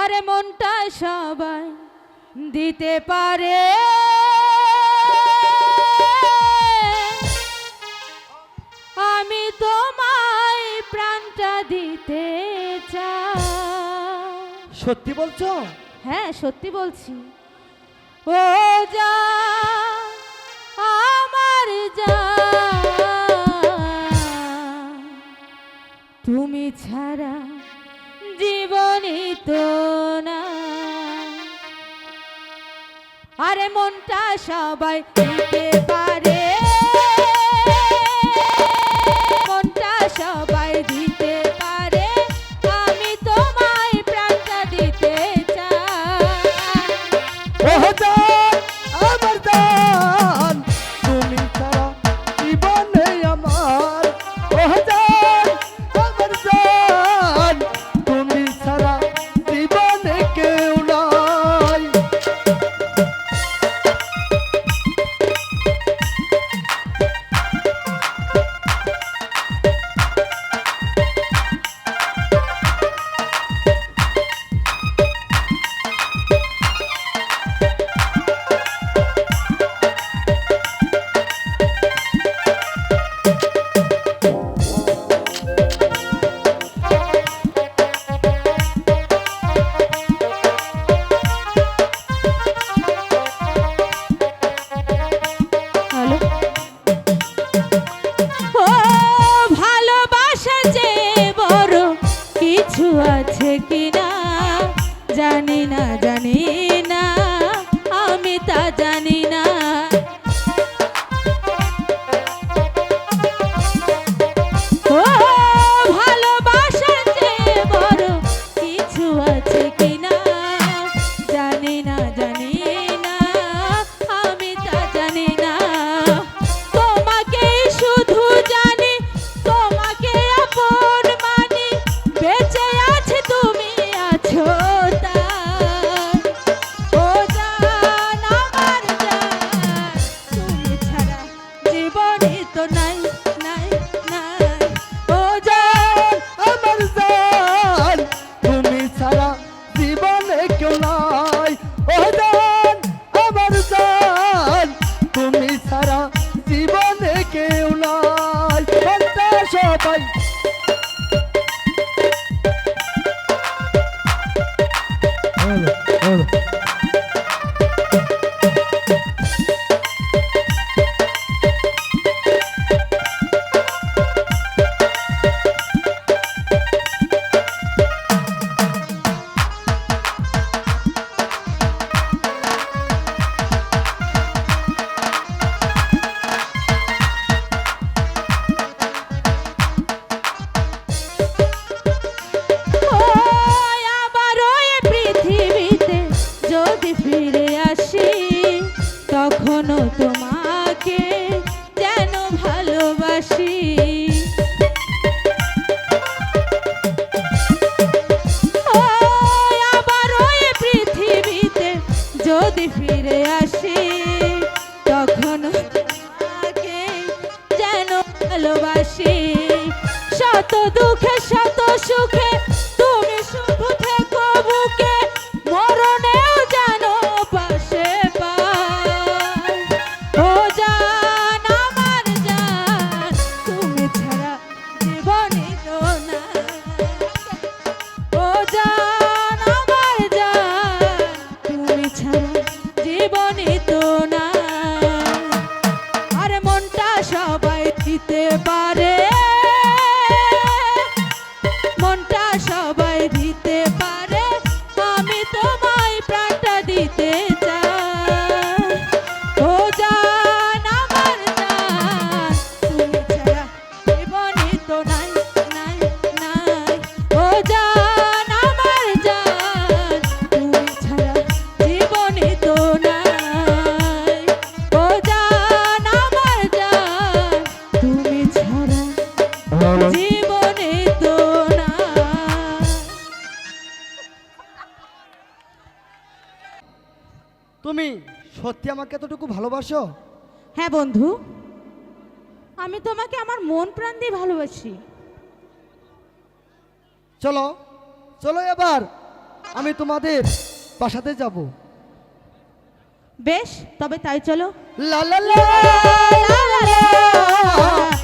আরে মনটা সবাই দিতে পারে। আমি তোমায় প্রাণটা দিতে চাই। সত্যি বলছো? হ্যাঁ সত্যি বলছি। ও যা আরে মনটা সবাই পারে। আছে কিনা? জানি না জানি কেউ নাই। ও জান আমার জান তুমি সারা জীবনে কেউ নাই। সবাই যেন ভালোবাসি। ওই পৃথিবীতে যদি ফিরে আসি তখনও তোমাকে যেন ভালোবাসি। শত দুঃখে শত তুমি সত্যি আমাকে এতটুকু ভালোবাসো হ্যাঁ বন্ধু আমি তোমাকে আমার মন প্রাণ দিয়ে ভালোবাসি চলো চলো এবার আমি তোমাদের বাসাতে যাব বেশ তবে তাই চলো লা লা লা লা লা লা